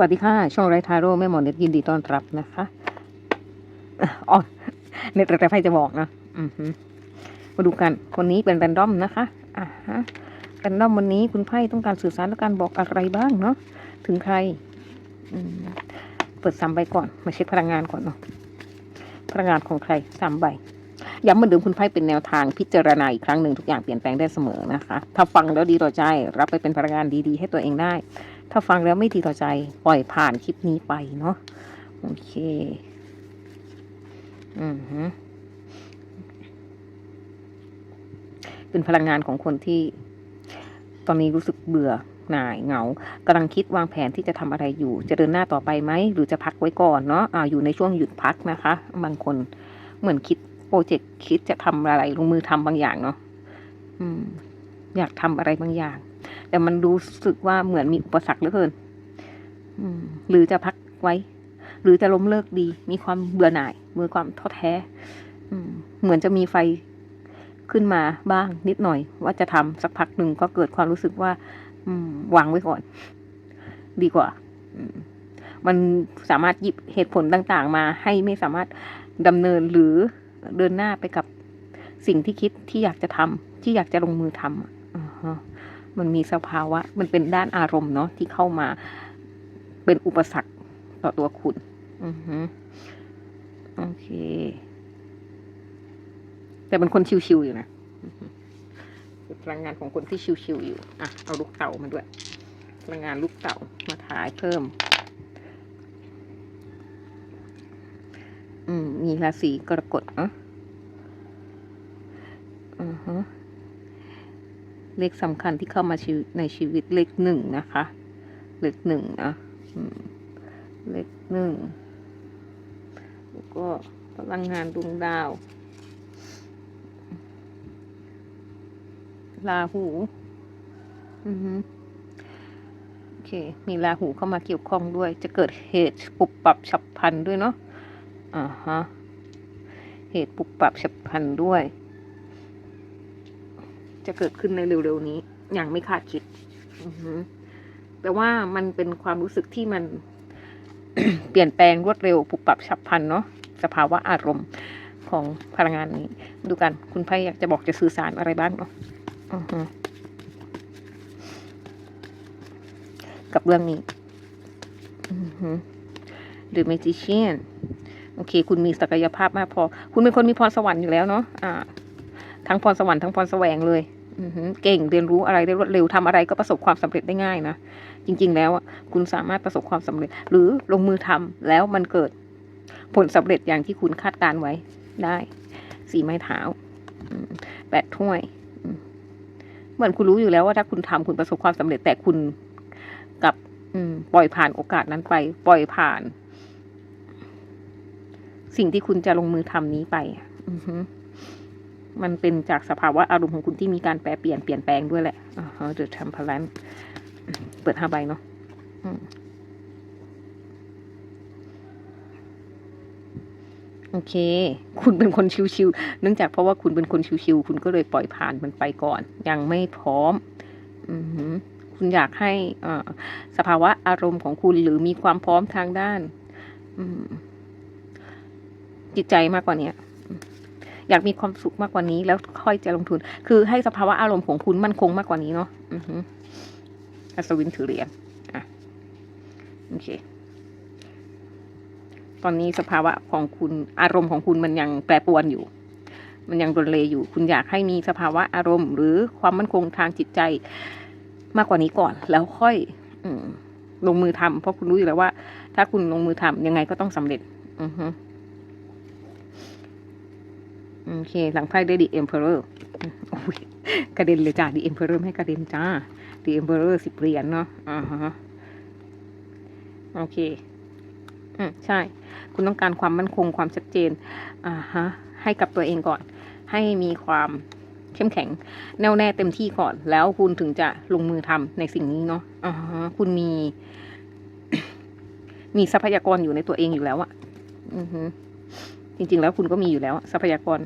วัสดีค่ะ ช่องไรทาโร่แม่หมอเน็ตยินดีต้อนรับนะคะอ๋อเน็ตแต่ไฟจะบอกนะอมาดูกันวันนี้เป็นแรนดอมนะคะอ่าฮะแรนดอมวันนี้คุณไพ่ต้องการสื่อสารและการบอกอะไรบ้างเนาะถึงใครเปิดสามใบก่อนมาเช็คพลังงานก่อนเนาะพลังงานของใครสามใบย้ำเหมือนเดิมคุณไพ่เป็นแนวทางพิจารณาอีกครั้งหนึ่งทุกอย่างเปลี่ยนแปลงได้เสมอนะคะ ถ้าฟังแล้วดีต่อใจ รับไปเป็นพลังงานดีๆ ให้ตัวเองได้ ถ้าฟังแล้วไม่ดีต่อใจ ปล่อยผ่านคลิปนี้ไปเนาะโอเค อือฮึเป็นพลังงานของคนที่ ตอนนี้รู้สึกเบื่อหน่ายเหงากำลังคิดวางแผนที่จะทำอะไรอยู่ จะเดินหน้าต่อไปไหม หรือจะพักไว้ก่อนเนาะอ่าอยู่ในช่วงหยุดพักนะคะ บางคนเหมือนคิดโปรเจกต์คิดจะทำอะไรลงมือทำบางอย่างเนาะอืม อยากทำอะไรบางอย่าง แต่มันรู้สึกว่าเหมือนมีอุปสรรคเหลือเกินหรือจะพักไว้ หรือจะล้มเลิกดี มีความเบื่อหน่ายมีความท้อแท้เหมือนจะมีไฟขึ้นมาบ้างนิดหน่อย ว่าจะทำสักพักหนึ่งก็เกิดความรู้สึกว่า อืวางไว้ก่อน ดีกว่ามันสามารถหยิบเหตุผลต่างๆ มาให้ไม่สามารถดำเนินหรือเดินหน้าไปกับสิ่งที่คิดที่อยากจะทำที่อยากจะลงมือทำอะอ่า มันมีสภาวะ มันเป็นด้านอารมณ์เนาะที่เข้ามาเป็นอุปสรรคต่อตัวคุณ อือฮึโอเค แต่เป็นคนชิวๆอยู่นะพลังงานของคนที่ชิวๆอยู่ อะ เอาลูกเต่ามาด้วย พลังงานลูกเต่ามาถ่ายเพิ่ม อืม มีราศีกรกฎเนาะอือฮึ เลขสำคัญที่เข้ามาชีวิตในชีวิตเลขหนึ่งนะคะ เลขหนึ่งนะเลขหนึ่งแล้วก็พลังงานดวงดาวลาหูอือฮึโอเค มีลาหูเข้ามาเกี่ยวข้องด้วย จะเกิดเหตุปุบปรับฉับพลันด้วยเนาะอ่าฮะเหตุปุบปรับฉับพลันด้วย จะเกิดขึ้นในเร็วๆนี้ อย่างไม่คาดคิดแต่ว่ามันเป็นความรู้สึกที่มัน เปลี่ยนแปลงรวดเร็วปุบปรับฉับพลันเนาะสภาวะอารมณ์ของพลังงานนี้ ดูกัน คุณไพ่อยากจะบอกจะสื่อสารอะไรบ้างเนาะกับเรื่องนี้อือฮึ The Magician โอเค คุณมีศักยภาพมากพอ คุณเป็นคนมีพรสวรรค์อยู่แล้วเนาะอ่าทั้งพรสวรรค์ทั้งพรแสวงเลย เก่งเรียนรู้อะไรได้รวดเร็วทำอะไรก็ประสบความสำเร็จได้ง่ายนะ จริง ๆ แล้วคุณสามารถประสบความสำเร็จ หรือลงมือทำแล้วมันเกิดผลสำเร็จอย่างที่คุณคาดการไว้ได้ สี่ไม้เท้าแปดถ้วย เหมือนคุณรู้อยู่แล้วว่าถ้าคุณทำคุณประสบความสำเร็จแต่คุณกลับปล่อยผ่านโอกาสนั้นไป ปล่อยผ่าน สิ่งที่คุณจะลงมือทำนี้ไปอะอือหือ มันเป็นจากสภาวะอารมณ์ของคุณที่มีการแปรเปลี่ยนเปลี่ยนแปลงด้วยแหละอ่าฮะ The Temperance เปิดห้าใบเนาะโอเค คุณเป็นคนชิวๆ เนื่องจากเพราะว่าคุณเป็นคนชิวๆ คุณก็เลยปล่อยผ่านมันไปก่อน ยังไม่พร้อม อืคุณอยากให้อสภาวะอารมณ์ของคุณหรือมีความพร้อมทางด้านอืจิตใจมากกว่าเนี้ย อยากมีความสุขมากกว่านี้แล้วค่อยจะลงทุน คือให้สภาวะอารมณ์ของคุณมั่นคงมากกว่านี้เนาะอือฮึอัศวินถือเหรียญอะโอเค ตอนนี้สภาวะของคุณอารมณ์ของคุณมันยังแปรปรวนอยู่ มันยังรนเลอยู่ คุณอยากให้มีสภาวะอารมณ์ หรือความมั่นคงทางจิตใจมากกว่านี้ก่อน แล้วค่อย อืลงมือทำเพราะคุณรู้อยู่แล้วว่า ถ้าคุณลงมือทำยังไงก็ต้องสำเร็จ อือฮึ โอเค หลังไพ่ได้ The Emperor โอ้ยกระเด็นเลยจ้า The Emperor ไม่ให้กระเด็นจ้า The Emperor สิบเหรียญเนาะอ่าฮะโอเคอืมใช่ คุณต้องการความมั่นคงความชัดเจนอ่าฮะให้กับตัวเองก่อน ให้มีความเข้มแข็ง แน่วแน่เต็มที่ก่อน แล้วคุณถึงจะลงมือทำในสิ่งนี้เนาะอ่าฮะคุณมี มีทรัพยากรอยู่ในตัวเองอยู่แล้วอะอือฮึจริง ๆ แล้วคุณก็มีอยู่แล้ว ทรัพยากร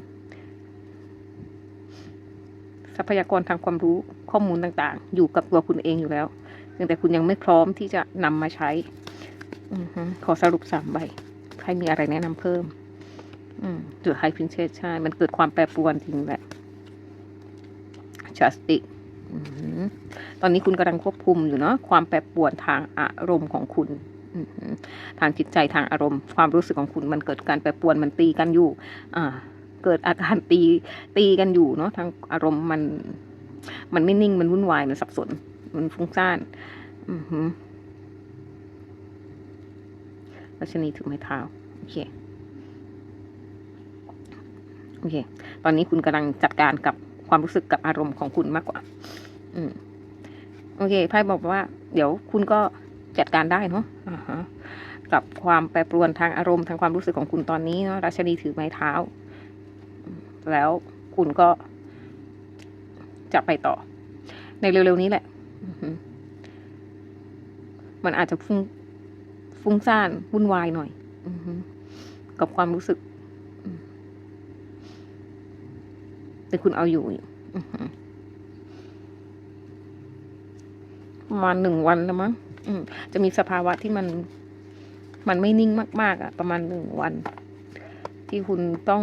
ทรัพยากรทางความรู้ข้อมูลต่างๆ อยู่กับตัวคุณเองอยู่แล้วเพียงแต่คุณยังไม่พร้อมที่จะนำมาใช้อขอสรุปสามใบใครมีอะไรแนะนำเพิ่ม อืมเดือดไฮพินเชสใช่ มันเกิดความแปรปรวนจริงแหละจัสติกตอนนี้คุณกำลังควบคุมอยู่เนาะความแปรปรวนทางอารมณ์ของคุณทางจิตใจทางอารมณ์ ความรู้สึกของคุณมันเกิดการแปรปรวนมันตีกันอยู่ อ่า เกิดอาการตีตีกันอยู่เนาะทางอารมณ์มัน มันไม่นิ่งมันวุ่นวายมันสับสน มันฟุ้งซ่านอือหือรัชนีถือไม้เท้าโอเคโอเค ตอนนี้คุณกำลังจัดการกับความรู้สึกกับอารมณ์ของคุณมากกว่า อืม โอเค ไพ่บอกว่า เดี๋ยวคุณก็จัดการได้เนาะอ่าฮะกับความแปรปรวนทางอารมณ์ทางความรู้สึกของคุณตอนนี้เนาะราชนีถือไม้เท้า แล้วคุณก็จะไปต่อ ในเร็วๆนี้แหละอือหือมันอาจจะฟุ้งฟุ้งซ่านวุ่นวายหน่อยอือหือกับความรู้สึกอืมแต่คุณเอาอยู่อยู่อือหือประมาณหนึ่งวันแล้วมั้งอืมจะมีสภาวะที่มัน มันไม่นิ่งมาก ๆอะ ประมาณหนึ่งวัน ที่คุณต้อง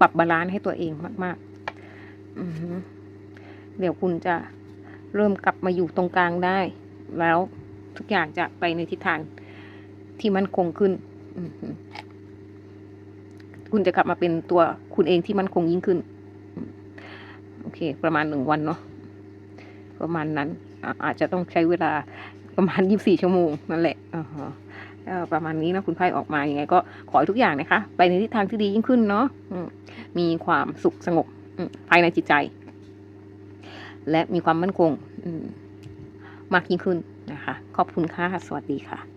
ปรับบาลานซ์ให้ตัวเองมากๆเดี๋ยวคุณจะเริ่มกลับมาอยู่ตรงกลางได้ แล้วทุกอย่างจะไปในทิศทางที่มั่นคงขึ้น คุณจะกลับมาเป็นตัวคุณเองที่มั่นคงยิ่งขึ้น โอเค ประมาณหนึ่งวันเนาะ ประมาณนั้น อาจจะต้องใช้เวลาประมาณยี่บสี่ชั่วโมงนั่นแหละอ่าฮะเอ่อ ประมาณนี้นะคุณไพ่ออกมายังไง ก็ขอให้ทุกอย่างนะคะ ไปในทิศทางที่ดียิ่งขึ้นเนาะมีความสุขสงบภายในจิตใจ และมีความมั่นคงมากยิ่งขึ้นนะคะ ขอบคุณค่ะ สวัสดีค่ะ